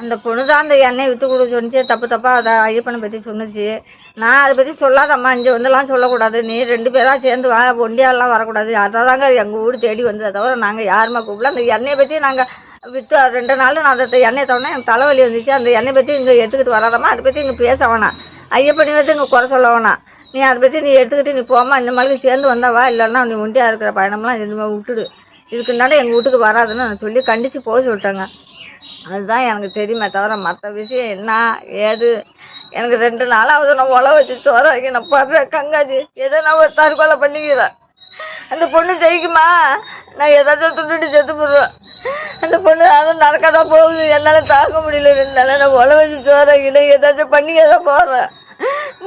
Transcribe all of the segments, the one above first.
அந்த பொண்ணு தான் அந்த எண்ணெய் விற்று கொடுக்க சொன்னிச்சு. தப்பு தப்பாக அதை ஐயப்பனை பற்றி சொன்னுச்சு. நான் அதை பற்றி சொல்லாதம்மா. இங்கே வந்துலாம் சொல்லக்கூடாது. நீ ரெண்டு பேராக சேர்ந்து வா. ஒண்டியாலாம் வரக்கூடாது. அதை தாங்க எங்கள் ஊர் தேடி வந்ததை தவிர நாங்கள் யாருமா கூப்பிடல. அந்த எண்ணெயை பற்றி நாங்கள் விற்று ரெண்டு நாள் நான் அந்த எண்ணெய் தவிர எனக்கு தலைவலி வந்துச்சு. அந்த எண்ணெய் பற்றி இங்கே எடுத்துக்கிட்டு வராதம்மா. அதை பற்றி இங்கே பேச வேணாம். ஐயப்பனை வந்து இங்கே குறை சொல்ல வேணாம். நீ அதை பற்றி நீ எடுத்துக்கிட்டு நீ போமா இந்த மாதிரி சேர்ந்து வந்தாவா இல்லைன்னா நீ ஒண்டியாக இருக்கிற பயணம்லாம் எதுவுமே விட்டுடு. இதுக்குன்னால எங்கள் வீட்டுக்கு வராதுன்னு நான் சொல்லி கண்டித்து போக சொல்லிட்டேங்க. அதுதான் எனக்கு தெரியுமே தவிர மற்ற விஷயம் என்ன ஏது? எனக்கு ரெண்டு நாளாவது நான் உழ வச்சு சோற வைக்க நான் படுறேன் கங்காஜி ஏதோ நான் ஒரு தற்கொலை பண்ணிக்கிறேன். அந்த பொண்ணு ஜெயிக்குமா? நான் ஏதாச்சும் துண்டுட்டு செத்து போடுவேன் அந்த பொண்ணு அதுவும் நடக்காதான் போகுது. என்னால் தாங்க முடியல. ரெண்டு நாளாக நான் உழ வச்சு சோற வைக்கணும். ஏதாச்சும் பண்ணிக்க தான் போகிறேன்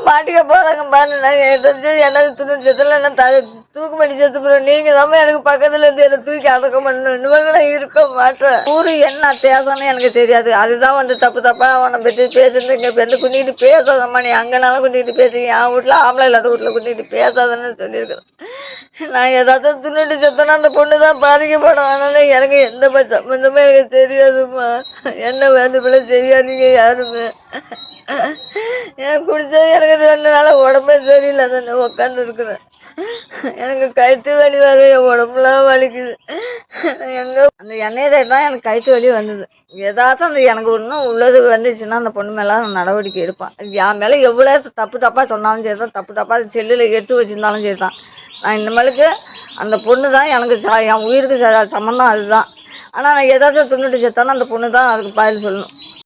மாட்டிக்க போறாங்க பாரு நான் ஏதாச்சும் என்னது செத்துல நான் த தூக்கு பண்ணி செத்து போகிறேன் நீங்கள் தான் எனக்கு பக்கத்துல இருந்து என்னை தூக்கி அடக்கம் பண்ணணும். இன்னும் இருக்க மாட்டேன். ஊரு என்ன தேசம்னு எனக்கு தெரியாது. அதுதான் வந்து தப்பு தப்பா அவனை பற்றி பேசுறது இங்கே வந்து குண்டிட்டு பேசாதம்மா. நீ அங்கனாலும் குண்டிட்டு பேசுங்க என் வீட்டுல ஆம்பளை இல்லாத வீட்டுல குண்டிட்டு பேசாதன்னு சொல்லியிருக்கிறேன். நான் ஏதாச்சும் துணிட்டு செத்தனா அந்த பொண்ணு தான் பாதிக்கப்படும். அதனால எனக்கு எந்த ப- எனக்கு தெரியாதும்மா. என்ன வேண்டுமென செய்யாதீங்க யாருமே. எனக்கு குடிச்சது எனக்கு ரெண்டு நாள் உடம்பே சரியில்லை தானே உட்காந்து இருக்கிறேன். எனக்கு கழுத்து வலி வருது என் உடம்புலாம் வலிக்குது. எங்க அந்த எண்ணெய் தான் எனக்கு கழுத்து வலி வந்தது. ஏதாச்சும் அந்த எனக்கு ஒன்றும் உள்ளது வந்துச்சுன்னா அந்த பொண்ணு மேலே நான் நடவடிக்கை எடுப்பேன். என் மேலே எவ்வளோ தப்பு தப்பாக சொன்னாலும் சரி தான் தப்பு தப்பாக செல்லில் எடுத்து வச்சிருந்தாலும் சரி தான் நான் இனிமேலுக்கு அந்த பொண்ணு தான் எனக்கு ச- என் உயிருக்கு ச- சம்மந்தம் அதுதான். ஆனால் நான் ஏதாச்சும் துண்டுட்டு செத்தானா அந்த பொண்ணு தான் அதுக்கு பதில் சொல்லணும்.